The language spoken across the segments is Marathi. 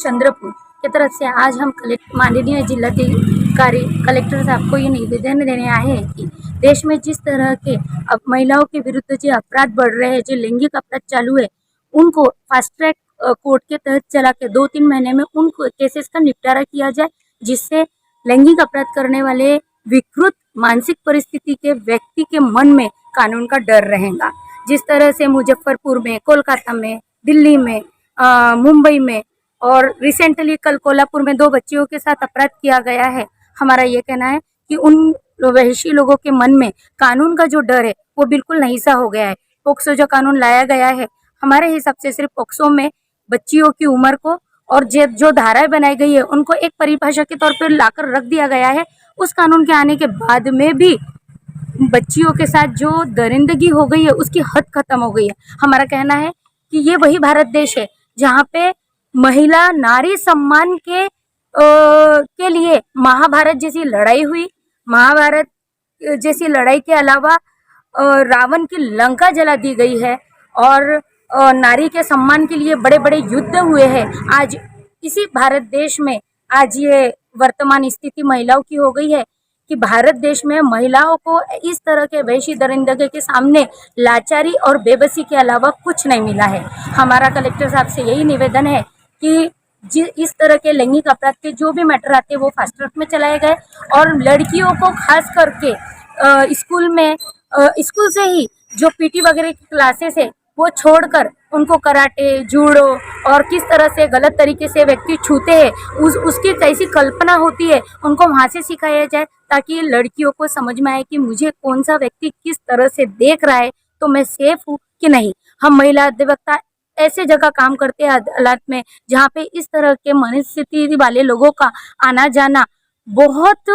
चंद्रपुर की तरफ़ से आज हम कलेक्ट माननीय जिलाधिकारी कलेक्टर साहब को ये निवेदन देने आए हैं कि देश में जिस तरह के अब महिलाओं के विरुद्ध जो अपराध बढ़ रहे हैं, जो लैंगिक अपराध चालू है, उनको फास्ट ट्रैक कोर्ट के तहत चला के दो तीन महीने में उन केसेस का निपटारा किया जाए, जिससे लैंगिक अपराध करने वाले विकृत मानसिक परिस्थिति के व्यक्ति के मन में कानून का डर रहेगा। जिस तरह से मुजफ्फरपुर में, कोलकाता में, दिल्ली में मुंबई में और रिसेंटली कल कोल्हापुर में दो बच्चियों के साथ अपराध किया गया है। हमारा ये कहना है कि उन वहशी लोगों के मन में कानून का जो डर है, वो बिल्कुल नहीं सा हो गया है। पोक्सो जो कानून लाया गया है, हमारे हिसाब से सिर्फ़ पोक्सो में बच्चियों की उम्र को और जे जो धाराएँ बनाई गई है, उनको एक परिभाषा के तौर पर लाकर रख दिया गया है। उस कानून के आने के बाद में भी बच्चियों के साथ जो दरिंदगी हो गई है, उसकी हद खत्म हो गई है। हमारा कहना है कि ये वही भारत देश है, जहाँ पे महिला नारी सम्मान के अ, के लिए महाभारत जैसी लड़ाई हुई। महाभारत जैसी लड़ाई के अलावा रावण की लंका जला दी गई है और नारी के सम्मान के लिए बड़े बड़े युद्ध हुए हैं। आज इसी भारत देश में आज ये वर्तमान स्थिति महिलाओं की हो गई है कि भारत देश में महिलाओं को इस तरह के वैशी दरिंदगी के सामने लाचारी और बेबसी के अलावा कुछ नहीं मिला है। हमारा कलेक्टर साहब से यही निवेदन है कि इस तरह के लैंगिक अपराध के जो भी मैटर आते हैं, वो फास्ट ट्रैक में चलाए गए। और लड़कियों को खास करके स्कूल में स्कूल से ही जो पीटी वगैरह की क्लासेस है, वो छोड़कर उनको कराटे, जूडो और किस तरह से गलत तरीके से व्यक्ति छूते हैं, उस, उसकी कैसी कल्पना होती है, उनको वहाँ से सिखाया जाए, ताकि लड़कियों को समझ में आए कि मुझे कौन सा व्यक्ति किस तरह से देख रहा है तो मैं सेफ़ हूँ कि नहीं। हम महिला अधिवक्ता ऐसे जगह काम करते हैं अदालत में जहाँ पे इस तरह के मनस्थिति वाले लोगों का आना जाना बहुत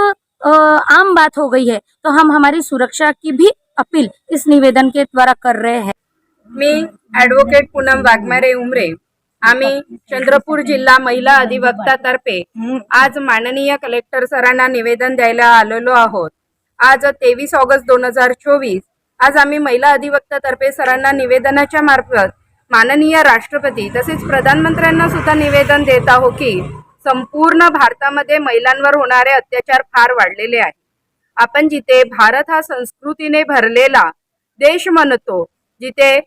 आम बात हो गई है। तो हम हमारी सुरक्षा की भी अपील इस निवेदन के द्वारा कर रहे हैं। मी ॲडव्होकेट पूनम वाघमारे उमरे. आम्ही चंद्रपूर जिल्हा महिला अधिवक्ता तर्फे आज माननीय कलेक्टर सरांना निवेदन द्यायला आलेलो आहोत. आज तेवीस ऑगस्ट दोन हजार चोवीस. आज आम्ही महिला अधिवक्ता तर्फे सरांना निवेदनाच्या मार्फत माननीय राष्ट्रपती तसेच प्रधानमंत्र्यांना सुद्धा निवेदन देत आहो की संपूर्ण भारतामध्ये महिलांवर होणारे अत्याचार फार वाढलेले आहे आपण जिथे भारत हा संस्कृतीने भरलेला देश म्हणतो जिथे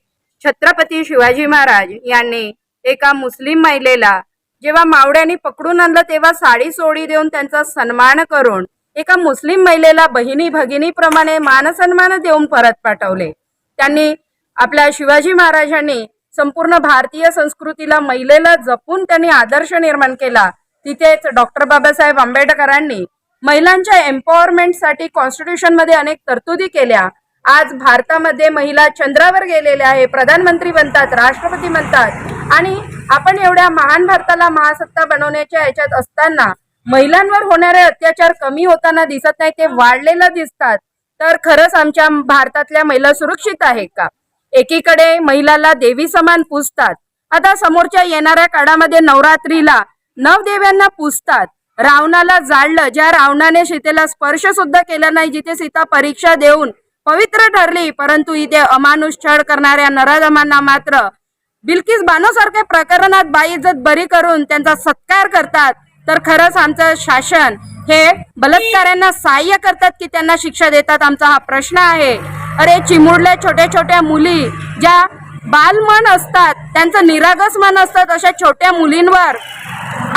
छत्रपती शिवाजी महाराज यांनी एका मुस्लिम महिलेला जेव्हा मावड्याने पकडून आणलं तेव्हा साडी सोडी देऊन त्यांचा सन्मान करून एका मुस्लिम महिलेला बहिणी भगिनीप्रमाणे मानसन्मान देऊन परत पाठवले. त्यांनी आपल्या शिवाजी महाराजांनी संपूर्ण भारतीय संस्कृतीला महिलेला जपून त्यांनी आदर्श निर्माण केला. तिथेच डॉक्टर बाबासाहेब आंबेडकरांनी महिलांच्या एम्पॉवरमेंटसाठी कॉन्स्टिट्यूशनमध्ये अनेक तरतुदी केल्या. आज भारतामध्ये महिला चंद्रावर गेलेल्या आहे प्रधानमंत्री बनतात राष्ट्रपती बनतात. आणि आपण एवढ्या महान भारताला महासत्ता बनवण्याच्या याच्यात असताना महिलांवर होणारे अत्याचार कमी होताना दिसत नाही ते वाढलेलं दिसतात. तर खरंच आमच्या भारतातल्या महिला सुरक्षित आहे का? एकीकडे महिलाला देवी समान पूजतात. आता समोरच्या येणाऱ्या काळामध्ये नवरात्रीला नवदेव्यांना पूजतात. रावणाला जाळलं ज्या रावणाने सीतेला स्पर्श सुद्धा केला नाही जिथे सीता परीक्षा देऊन पवित्र ठरली परंतु इथे अमानुष छळ करणाऱ्या नराधमांना मात्र बिल्किस बानोसारख्या प्रकरणात बाई इज्जत बरी करून त्यांचा सत्कार करतात. तर खरंच आमचं शासन हे बलात्काऱ्यांना सहाय्य करतात की त्यांना शिक्षा देतात आमचा हा प्रश्न आहे. अरे चिमुरल्या छोट्या छोट्या मुली ज्या बालमन असतात त्यांचं निरागस मन असतात अशा छोट्या मुलींवर.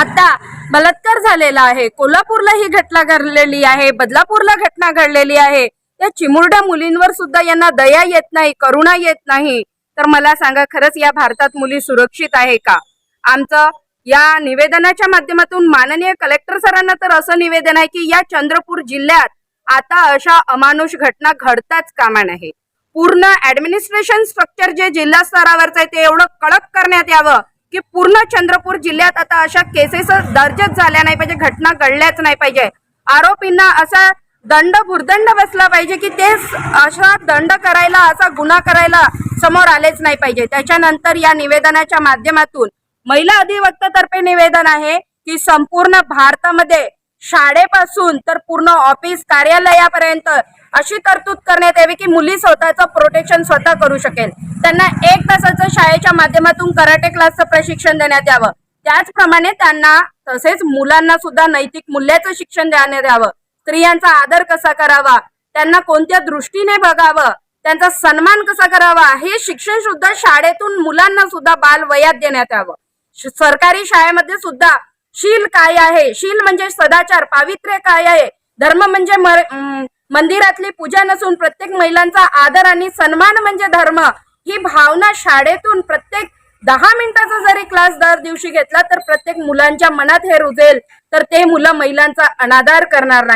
आता बलात्कार झालेला आहे. कोल्हापूरला ही घटना घडलेली आहे बदलापूरला घटना घडलेली आहे. त्या चिमुरड्या मुलींवर सुद्धा यांना दया येत नाही करुणा येत नाही. तर मला सांगा खरंच या भारतात मुली सुरक्षित आहे का? आमचं या निवेदनाच्या माध्यमातून माननीय कलेक्टर सरांना तर असं निवेदन आहे की या चंद्रपूर जिल्ह्यात आता अशा अमानुष घटना घडताच कामा नये. पूर्ण ऍडमिनिस्ट्रेशन स्ट्रक्चर जे जिल्हा स्तरावरचं आहे ते एवढं कडक करण्यात यावं की पूर्ण चंद्रपूर जिल्ह्यात आता अशा केसेस दर्जच झाल्या नाही पाहिजे घटना घडल्याच नाही पाहिजे. आरोपींना असा दंड भुर्दंड बसला पाहिजे की ते असा दंड करायला असा गुन्हा करायला समोर आलेच नाही पाहिजे. त्याच्यानंतर या निवेदनाच्या माध्यमातून महिला अधिवक्तातर्फे निवेदन आहे की संपूर्ण भारतामध्ये शाळेपासून तर पूर्ण ऑफिस कार्यालयापर्यंत अशी तरतूद करण्यात यावी की मुली स्वतःचं प्रोटेक्शन स्वतः करू शकेल. त्यांना एक तासाचं शाळेच्या माध्यमातून कराटे क्लासचं प्रशिक्षण देण्यात यावं. त्याचप्रमाणे त्यांना तसेच मुलांना सुद्धा नैतिक मूल्याचं शिक्षण देण्यात यावं. स्त्रियांचा आदर कसा करावा? त्यांना कोणत्या दृष्टीने बघावं? त्यांचा सन्मान कसा करावा? हे शिक्षण सुद्धा शाळेतून मुलांना सुद्धा बाल वयात देण्यात यावं. श- सरकारी शाळेमध्ये सुद्धा शील काय आहे? शील म्हणजे सदाचार पावित्र्य काय आहे? धर्म म्हणजे मंदिरातली पूजा नसून प्रत्येक महिलांचा आदर आणि सन्मान म्हणजे धर्म. ही भावना शाळेतून प्रत्येक दहा मिनिटाचा जरी क्लास दर दिवशी घेतला तर प्रत्येक मुलांच्या मनात हे रुजेल. तर ते मुलं महिलांचा अनादर करणार नाही